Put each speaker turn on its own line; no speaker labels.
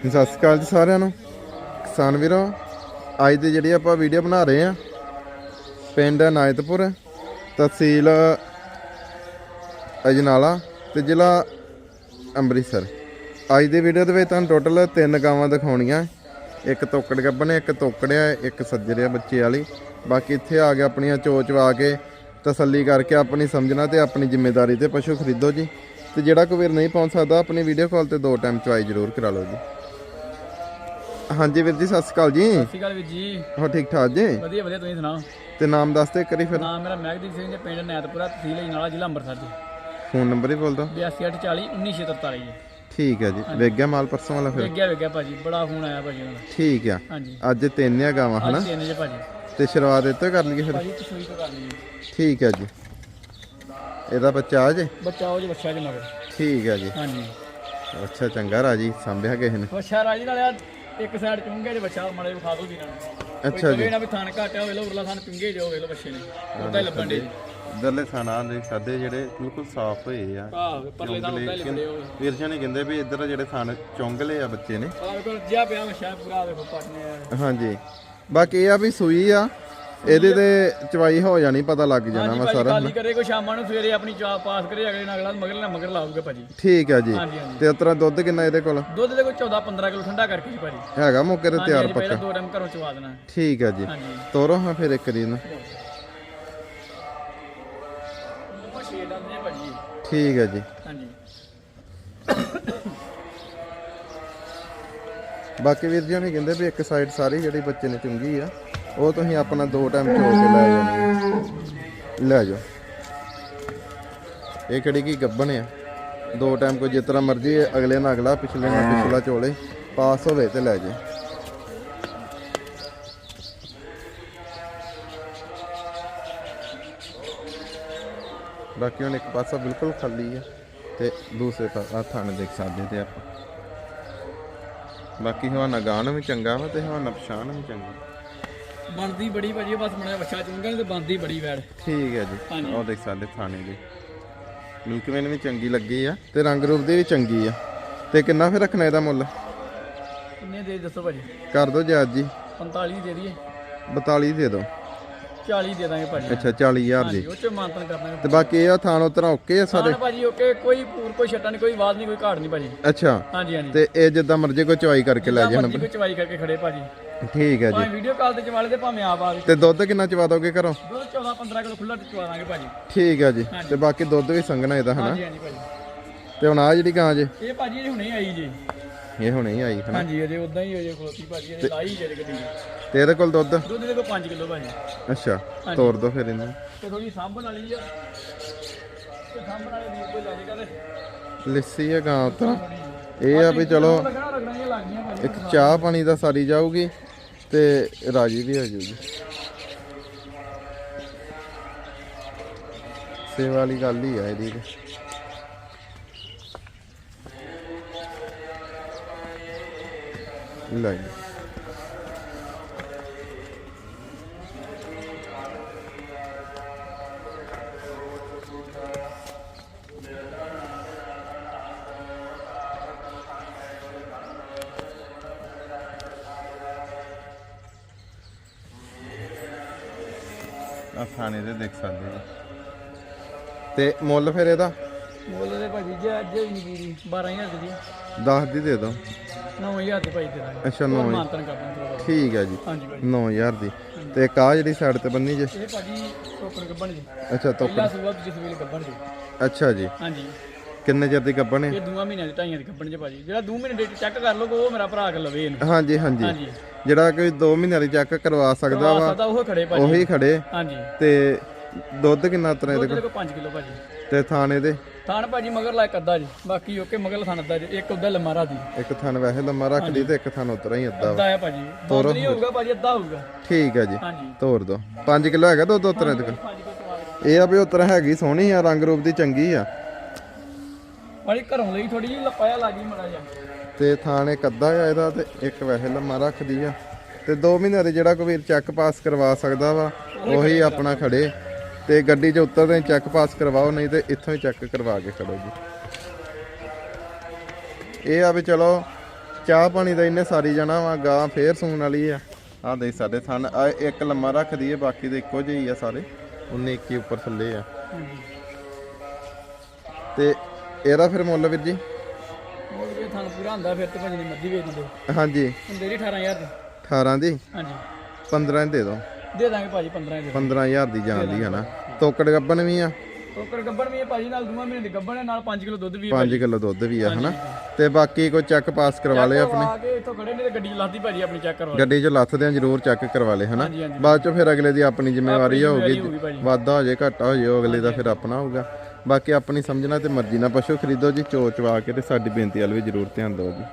ਸਤਿ ਸ਼੍ਰੀ ਅਕਾਲ ਜੀ ਸਾਰਿਆਂ ਨੂੰ। ਕਿਸਾਨ ਵੀਰੋ, ਅੱਜ ਦੀ ਜਿਹੜੀ ਆਪਾਂ ਵੀਡੀਓ ਬਣਾ ਰਹੇ ਆ ਪਿੰਡ ਨਾਇਤਪੁਰ, ਤਹਿਸੀਲ ਅਜਨਾਲਾ ਤੇ ਜ਼ਿਲ੍ਹਾ ਅੰਮ੍ਰਿਤਸਰ। ਅੱਜ ਦੀ ਵੀਡੀਓ ਦੇ ਵਿੱਚ ਤੁਹਾਨੂੰ ਟੋਟਲ ਤਿੰਨ ਗਾਵਾਂ ਦਿਖਾਉਣੀਆਂ। ਇੱਕ ਤੋਕੜ ਗੱਬਣ ਇੱਕ ਤੋਕੜਿਆ, ਇੱਕ ਸੱਜਰਿਆ ਬੱਚੇ ਵਾਲੀ। ਬਾਕੀ ਇੱਥੇ ਆ ਕੇ ਆਪਣੀਆਂ ਚੋਚਵਾ ਕੇ ਤਸੱਲੀ ਕਰਕੇ ਆਪਣੀ ਸਮਝਣਾ ਤੇ ਆਪਣੀ ਜ਼ਿੰਮੇਵਾਰੀ ਤੇ ਪਸ਼ੂ ਖਰੀਦੋ ਜੀ। ਤੇ ਜਿਹੜਾ ਕੋਈ ਵੀਰ ਨਹੀਂ ਪਹੁੰਚ ਸਕਦਾ, ਆਪਣੀ ਵੀਡੀਓ ਕਾਲ ਤੇ ਦੋ ਟਾਈਮ ਚੁਆਈ ਜ਼ਰੂਰ ਕਰਾ ਲਓ ਜੀ। ਹਾਂਜੀ ਵੀਰ ਜੀ ਸਤਿ ਸ਼੍ਰੀ ਅਕਾਲ ਜੀ।
ਸਤਿ ਸ਼੍ਰੀ ਅਕਾਲ ਵੀਰ ਜੀ।
ਹੋ ਠੀਕ ਠਾਕ ਜੀ?
ਵਧੀਆ ਵਧੀਆ ਤੁਸੀਂ ਸੁਣਾਓ?
ਤੇ ਨਾਮ ਦੱਸ ਤੇ ਕਰੀ ਫਿਰ।
ਨਾਮ ਮੇਰਾ ਮਹਿਕਦੀਪ ਸਿੰਘ ਜੀ ਪਿੰਡ ਨੈਤਪੁਰਾ ਤਹਿਸੀਲ ਅਜਨਾਲਾ ਜ਼ਿਲ੍ਹਾ ਅੰਮ੍ਰਿਤਸਰ ਜੀ।
ਫੋਨ ਨੰਬਰ ਹੀ ਬੋਲ ਦੋ
8240 19643 ਜੀ।
ਠੀਕ ਹੈ ਜੀ। ਵੇਖ ਗਿਆ ਮਾਲ ਪਰਸੋਂ ਵਾਲਾ ਫਿਰ?
ਵੇਗਿਆ ਵੇਗਿਆ ਭਾਜੀ ਬੜਾ ਫੋਨ ਆਇਆ ਭਾਜੀ ਉਹਨਾਂ ਦਾ।
ਠੀਕ ਆ।
ਹਾਂਜੀ।
ਅੱਜ ਤਿੰਨ ਆ ਗਾਵਾਂ ਹਨਾ?
ਅੱਜ ਤਿੰਨ ਜੇ ਭਾਜੀ।
ਤੇ ਸ਼ੁਰੂਆਤ ਇੱਥੇ ਕਰ ਲਈਏ ਫਿਰ?
ਭਾਜੀ ਤਸਵੀਰ ਤੋਂ ਕਰ ਲਈ
ਠੀਕ ਹੈ ਜੀ। ਇਹਦਾ ਬੱਚਾ ਆ ਜੇ?
ਬੱਚਾ ਉਹ ਜੀ ਬੱਚਾ ਜੀ ਮਗਰ।
ਠੀਕ ਹੈ ਜੀ।
ਹਾਂਜੀ।
ਅੱਛਾ ਚੰਗਾ ਰਾਜੀ ਸੰਭਿਆ ਕਿਸੇ ਨੇ?
ਬੱਚਾ ਰਾਜੀ ਨਾਲ ਇੱਕ ਸਾਈਡ ਚੁੰਗੇ ਜੇ ਬੱਚਾ ਮੜੇ ਵਿਖਾ ਦੋ ਵੀਰਾਂ ਨੂੰ।
ਅੱਛਾ ਜੀ
ਜੀ। ਨਾ ਵੀ ਥਣ ਘਾਟਿਆ ਹੋਵੇ ਲੋ ਉਰਲਾ ਥਣ ਚੁੰਗੇ ਜੋ ਹੋਵੇ ਲੋ ਬੱਚੇ ਨੇ। ਉਹਦਾ ਹੀ ਲੱਭਣ ਦੇ
ਇਧਰਲੇ ਥਾਣਾ ਦੇ ਸਾਦੇ ਜਿਹੜੇ ਬਿਲਕੁਲ ਸਾਫ਼ ਹੋਏ ਆ।
ਆਹ ਪਰਲੇ ਦਾ ਉਹਦਾ ਹੀ ਲੱਭਦੇ ਹੋਵੇ
ਵੀਰ ਜੀ ਨੇ ਕਹਿੰਦੇ ਵੀ ਇੱਧਰ ਜਿਹੜੇ ਥਾਣ ਚੁੰਗਲੇ ਆ ਬੱਚੇ ਨੇ।
ਆਹ ਵੇਖੋ ਜਿਆ ਪਿਆ ਬੱਚਾ ਪੂਰਾ ਵੇਖੋ ਪਟਨੇ
ਹਾਂਜੀ। ਬਾਕੀ ਇਹ ਆ ਵੀ ਸੂਈ ਆ। ਇਹਦੇ ਤੇ ਚਵਾਈ ਹੋ ਜਾਣੀ ਪਤਾ ਲੱਗ ਜਾਣਾ ਵਾ ਸਾਰਾ।
ਖਾਲੀ ਕਰੇ ਕੋਈ ਸ਼ਾਮਾਂ ਨੂੰ ਸਵੇਰੇ ਆਪਣੀ ਚਾਹ ਪਾਸ ਕਰੇ ਅਗਲੇ ਨਾਲ ਅਗਲਾ ਮਗਰ ਨਾ ਮਗਰ ਲਾਊਗਾ ਭਾਜੀ।
ਠੀਕ ਹੈ ਜੀ।
ਹਾਂਜੀ ਹਾਂਜੀ।
ਤੇ ਉਤਰਾ ਦੁੱਧ ਕਿੰਨਾ ਇਹਦੇ ਕੋਲ?
ਦੁੱਧ ਦੇ ਕੋਈ 14 15 ਕਿਲੋ ਠੰਡਾ ਕਰਕੇ ਜੀ ਭਾਜੀ।
ਹੈਗਾ ਮੌਕੇ ਤੇ ਤਿਆਰ
ਹਾਂਜੀ, ਪਹਿਲਾਂ
ਪੱਕਾ
ਦੋ ਟਾਈਮ ਘਰੋਂ ਚਵਾ ਦੇਣਾ।
ਠੀਕ ਹੈ ਜੀ।
ਹਾਂਜੀ।
ਤੋਰੋ ਹਾਂ ਫਿਰ ਇੱਕ ਰੀ ਨੂੰ
ਉਹ ਛੇ ਦੰਦ ਨੇ ਭਾਜੀ
ਠੀਕ ਹੈ ਜੀ।
ਹਾਂਜੀ।
ਬਾਕੀ ਵੀਰ ਜੀ ਨੇ ਕਹਿੰਦੇ ਵੀ ਇੱਕ ਸਾਈਡ ਸਾਰੀ ਜਿਹੜੀ ਬੱਚੇ ਨੇ ਚੁੰਗੀ ਆ। ਉਹ ਤੁਸੀਂ ਆਪਣਾ ਦੋ ਟਾਈਮ ਚੋ ਕੇ ਲੈ ਜਾਣੀ ਲੈ ਜਾਓ। ਇਹ ਕਿਹੜੀ ਕੀ ਗੱਬਣ ਆ? ਦੋ ਟਾਈਮ ਕੋਈ ਜਿਸ ਤਰ੍ਹਾਂ ਮਰਜ਼ੀ ਅਗਲੇ ਨਾਲ ਅਗਲਾ ਪਿਛਲੇ ਨਾਲ ਪਿਛਲਾ ਚੋਲੇ ਪਾਸ ਹੋਵੇ ਤੇ ਲੈ ਜੇ ਬਾਕੀ ਹੁਣ ਇੱਕ ਪਾਸਾ ਬਿਲਕੁਲ ਖਾਲੀ ਆ ਤੇ ਦੂਸਰੇ ਪਾਸਾ ਥਾਣੇ ਦੇਖ ਸਕਦੇ ਤੇ ਆਪਾਂ। ਬਾਕੀ ਹਵਾਨਾ ਗਾਣ ਵੀ ਚੰਗਾ ਵਾ ਤੇ ਹਵਾਨਾ ਪਛਾਣ ਵੀ ਚੰਗਾ।
ਬਣਦੀ ਬੜੀ ਭਾਜੀ ਬਸ ਮਣਾ ਬੱਚਾ ਚੁੰਗਾ ਤੇ ਬਣਦੀ ਬੜੀ ਵੈੜ।
ਠੀਕ ਹੈ ਜੀ। ਉਹ ਦੇਖ ਸਕਦੇ ਥਾਣੇ ਦੀ। ਮਿਲਕਵੇਨ ਵੀ ਚੰਗੀ ਲੱਗੀ ਆ ਤੇ ਰੰਗ ਰੂਪ ਦੀ ਵੀ ਚੰਗੀ ਆ। ਤੇ ਕਿੰਨਾ ਫਿਰ ਰੱਖਣਾ ਇਹਦਾ ਮੁੱਲ?
ਕਿੰਨੇ ਦੇ ਦੱਸੋ ਭਾਜੀ?
ਕਰ ਦੋ ਜੀ ਅੱਜ ਜੀ।
45 ਦੇ ਦਈਏ।
42 ਦੇ ਦਿਓ।
40 ਦੇ ਦਾਂਗੇ ਭਾਜੀ।
ਅੱਛਾ 40000 ਜੀ।
ਉਹ ਚ ਮਾਨਤਨ ਕਰਨਾ
ਤੇ ਬਾਕੀ ਇਹ ਆ ਥਾਣ ਉਤਰਾ ਓਕੇ ਆ ਸਾਰੇ?
ਹਾਂ ਭਾਜੀ ਓਕੇ ਕੋਈ ਪੂਰ ਕੋਈ ਛੱਟਾ ਨਹੀਂ ਕੋਈ ਆਵਾਜ਼ ਨਹੀਂ ਕੋਈ ਘਾੜ ਨਹੀਂ ਭਾਜੀ।
ਅੱਛਾ।
ਹਾਂਜੀ ਹਾਂਜੀ।
ਤੇ ਇਹ ਜਿੱਦਾਂ ਮਰਜ਼ੀ ਕੋਈ ਚਵਾਈ ਕਰਕੇ ਲੈ ਜਾਣ
ਕੋਈ ਚਵਾਈ ਕਰਕੇ ਖੜੇ ਭਾਜੀ।
ਠੀਕ ਹੈ ਜੀ।
ਭਾਵੇਂ ਵੀਡੀਓ ਕਾਲ ਤੇ ਚਵਾਲੇ ਤੇ ਭਾਵੇਂ ਆਪ ਆ
ਤੇ ਦੁੱਧ ਕਿੰਨਾ ਚਵਾ ਦੋਗੇ ਘਰੋਂ?
ਦੁੱਧ 14 15 ਕਿਲੋ ਖੁੱਲਾ ਚਵਾ ਦਾਂਗੇ ਭਾਜੀ।
ਠੀਕ ਹੈ ਜੀ। ਤੇ ਬਾਕੀ ਦੁੱਧ ਵੀ ਸੰਘਣਾ ਇਹਦਾ ਹਨਾ?
ਹਾਂਜੀ ਹਾਂਜੀ ਭਾਜੀ।
ਤੇ ਹੁਣ ਆ ਜਿਹੜੀ ਗਾਂ ਜੇ?
ਇਹ ਭਾਜੀ ਇਹ ਹੁਣੇ ਆਈ ਜੀ।
ਇਹ ਹੁਣੇ ਹੀ ਆਈ ਹਨਾ?
ਹਾਂਜੀ ਅਜੇ ਉਦਾਂ ਹੀ ਅਜੇ ਖਲੋਤੀ ਭਾਜੀ ਅਜੇ ਲਾਈ ਜੇ ਗੱਡੀ
ਤੇ ਇਹਦੇ ਕੋਲ ਦੁੱਧ?
ਦੁੱਧ ਦੇ ਕੋ 5 ਕਿਲੋ ਭਾਜੀ।
ਅੱਛਾ ਤੋਰ ਦੋ ਫਿਰ ਇਹਨੂੰ।
ਤੇ ਥੋੜੀ ਸਾਂਭਣ ਵਾਲੀ ਆ। ਤੇ ਸਾਂਭਣ ਵਾਲੇ ਦੀ ਕੋਈ ਲੱਗੇ ਕਦੇ
ਲਿੱਸੀ ਹੈ ਗਾਂ ਉਤਰਾ ਇਹ ਆ ਵੀ ਚਲੋ
ਲੱਗਣਾ ਲੱਗਣਾ ਇਹ ਲੱਗ ਗਈਆਂ ਭਾਜੀ।
ਇੱਕ ਚਾਹ ਪਾਣੀ ਦਾ ਸਾਰੀ ਜਾਊਗੀ। ਤੇ ਰਾਜੀ ਵੀ ਹੋ ਜੂਗੀ ਸੇਵਾ ਵਾਲੀ ਗੱਲ ਹੀ ਆ ਇਹਦੀ ਤੇ। ਲੈ ਆ ਦੇ ਦੇਖ ਸਕਦੇ ਜੀ ਤੇ ਮੁੱਲ ਫਿਰ ਇਹਦਾ?
ਮੁੱਲ ਦੇ ਭਾਜੀ ਜੇ ਅੱਜ ਹੀ ਨਹੀਂ ਗੀਰੀ 12000 ਦੀ
10 ਦੀ ਦੇ ਦੋ
9000 ਦੀ ਭਾਈ ਦੇ ਦਾਂਗੇ।
ਅੱਛਾ
ਹੋਰ
9
ਮਾਨਤਨ ਕਰਨਾ ਥੋੜਾ
ਠੀਕ ਹੈ ਜੀ।
ਹਾਂਜੀ ਭਾਜੀ।
9000 ਦੀ। ਤੇ ਆ ਜਿਹੜੀ ਸਾਈਡ ਤੇ ਬੰਨੀ ਜੇ।
ਇਹ ਭਾਜੀ ਟੋਕਰ ਗੱਬਣ ਜੀ।
ਅੱਛਾ ਤੋਪ
ਪਹਿਲਾ ਸੂਆ ਜਿਸ ਵੇਲੇ ਗੱਬਣ ਜੀ।
ਅੱਛਾ ਜੀ।
ਹਾਂਜੀ।
ਕਿੰਨੇ ਚਿਰ ਦੀ ਗੱਬਣ ਹੈ?
ਇਹ ਦੂਆ ਮਹੀਨਿਆਂ ਦੀ ਢਾਈਆਂ ਦੀ ਗੱਬਣ ਜੀ ਭਾਜੀ। ਜਿਹੜਾ 2 ਮਹੀਨੇ ਡੇਟ ਚੈੱਕ ਕਰ ਲਓਗੇ ਉਹ ਮੇਰਾ ਭਰਾ ਕੇ ਲਵੇ ਇਹਨੂੰ।
ਹਾਂਜੀ ਹਾਂਜੀ।
ਹਾਂਜੀ।
ਜਿਹੜਾ ਕੋਈ 2 ਮਹੀਨਿਆਂ ਦੀ ਚੈੱਕ ਕਰਵਾ ਸਕਦਾ ਵਾ
ਉਹ ਖੜੇ ਭਾਜੀ।
ਉਹੀ ਖੜੇ।
ਹਾਂਜੀ।
ਤੇ ਦੁੱਧ ਕਿੰਨਾ ਇਹਦੇ
ਦੇ ਕੋ 5 ਕਿਲੋ ਭਾਜੀ।
ਤੇ ਥਾਣੇ ਦੇ?
ਥਾਣ ਭਾਜੀ ਮਗਰ ਲਾ ਇੱਕ ਅੱਧਾ ਜੀ ਬਾਕੀ ਓਕੇ ਮਗਰ ਥਾਣ ਅੱਧਾ ਜੀ ਇੱਕ ਉਹਦਾ ਲੰਮਾ ਰਾਦੀ
ਇੱਕ ਥਾਨ ਵੈਸੇ ਲੰਮਾ ਰੱਖਦੀ ਤੇ ਇੱਕ ਥਾਨ ਉਤਰਾ ਹੀ ਅੱਧਾ ਵਾ।
ਅੱਧਾ ਹੈ ਭਾਜੀ। ਨਹੀਂ ਹੋਊਗਾ ਭਾਜੀ ਅੱਧਾ ਹੋਊਗਾ।
ਠੀਕ ਹੈ ਜੀ।
ਹਾਂਜੀ।
ਤੋਰ ਦੋ। 5 ਕਿਲੋ ਹੈਗਾ ਦੁੱਧ ਉਤਰਾ ਇਹਦੇ ਕੋਲ?
5 ਕਿਲੋ। ਸਵਾਲ
ਇਹ ਆ ਵੀ ਉਤਰਾ ਹੈਗੀ ਸੋਹਣੀ ਆ ਰੰਗ ਰੂਪ ਦੀ ਚੰਗੀ ਆ।
ਭਾਜੀ ਘਰੋਂ ਲਈ ਥੋੜੀ ਜਿਹੀ ਲਪਾਇਆ ਲੱਗੀ ਮੜਾ ਜਾ
ਤੇ ਥਾਣ ਅੱਧਾ ਆ ਇਹਦਾ ਤੇ ਇੱਕ ਵੈਸੇ ਲੰਮਾ ਰੱਖਦੀ ਆ। ਤੇ 2 ਮਹੀਨੇ ਦੇ ਜਿਹੜਾ ਕੋਈ ਵੀਰ ਚੈੱਕ ਪਾਸ ਕਰਵਾ ਸਕਦਾ ਵਾ ਉਹੀ ਆਪਣਾ ਖੜੇ। ਤੇ ਗੱਡੀ 'ਚ ਉਤਰਦੇ ਚੈੱਕ ਪਾਸ ਕਰਵਾਓ ਨਹੀਂ ਤੇ ਇੱਥੋਂ ਹੀ ਚੈੱਕ ਕਰਵਾ ਕੇ ਖੜੋ ਜੀ। ਇਹ ਆ ਵੀ ਚਲੋ ਚਾਹ ਪਾਣੀ ਦਾ ਇਹਨੇ ਸਾਰੀ ਜਾਣਾ ਵਾ ਗਾਂ ਫੇਰ ਸੂਣ ਵਾਲੀ ਆ। ਆ ਦੇਖ ਸਾਡੇ ਥਣ ਆ ਇੱਕ ਲੰਮਾ ਰੱਖਦੀ ਏ ਬਾਕੀ ਦੇ ਇੱਕੋ ਜਿਹੇ ਹੀ ਆ ਸਾਰੇ। 19 21 ਉੱਪਰ ਥੱਲੇ ਆ। ਤੇ ਇਹਦਾ ਫਿਰ ਮੁੱਲ ਵੀਰ ਜੀ?
ਉਹ ਜੇ ਤੁਹਾਨੂੰ ਪੂਰਾ ਹੁੰਦਾ ਫਿਰ ਤੇ ਭਾਜੀ ਦੀ ਮਰਜ਼ੀ ਵੇਚ ਦਿਓ
ਹਾਂਜੀ।
ਹੁੰਦੇ ਜੀ 18000 ਦੇ।
18 ਦੀ?
ਹਾਂਜੀ।
15 ਦੀ ਦੇ ਦਿਓ।
ਦੇ ਦਾਂਗੇ ਭਾਜੀ 15 ਦੇ।
15000 ਦੀ ਜਾਣ ਦੀ ਹਨਾ। ਤੋਕੜ ਗੱਬਨ ਵੀ ਆ?
ਟੋਕਰ ਗੱਬਣ ਵੀ ਹੈ ਭਾਜੀ ਨਾਲ ਦੂਆ ਮਹੀਨੇ ਦੀ ਗੱਬਣ ਹੈ ਨਾਲ 5 ਕਿਲੋ ਦੁੱਧ ਵੀ ਹੈ
5 ਕਿਲੋ ਦੁੱਧ ਵੀ ਆ ਹਨਾ। ਤੇ ਬਾਕੀ ਕੋਈ ਚੈੱਕ ਪਾਸ ਕਰਵਾ ਲਿਆ ਆਪਣੇ?
ਆ ਕੇ ਇੱਥੋਂ ਖੜੇ ਨੇ ਤੇ ਗੱਡੀ ਚਲਾਤੀ ਭਾਜੀ ਆਪਣੀ ਚੈੱਕ ਕਰਵਾ
ਗੱਡੀ 'ਚ ਲੱਥਦੇ ਆ ਜ਼ਰੂਰ ਚੈੱਕ ਕਰਵਾ ਲੈ ਹਨਾ। ਬਾਅਦ 'ਚ ਫਿਰ ਅਗਲੇ ਦੀ ਆਪਣੀ ਜ਼ਿੰਮੇਵਾਰੀ ਹੋਊਗੀ। ਵਾਧਾ ਹੋ ਜੇ ਘਾਟਾ ਹੋ ਜੇ ਅਗਲੇ ਦਾ ਫਿਰ ਆਪਣਾ ਹੋਊਗਾ। ਬਾਕੀ ਆਪਣੀ ਸਮਝਣਾ ਤੇ ਮਰਜ਼ੀ ਨਾਲ ਪਸ਼ੂ ਖਰੀਦੋ ਜੀ ਚੋ ਚਵਾ ਕੇ ਤੇ ਸਾਡੀ ਬੇਨਤੀ ਵੱਲ ਵੀ ਜ਼ਰੂਰ ਧਿਆਨ ਦਿਓ ਜੀ।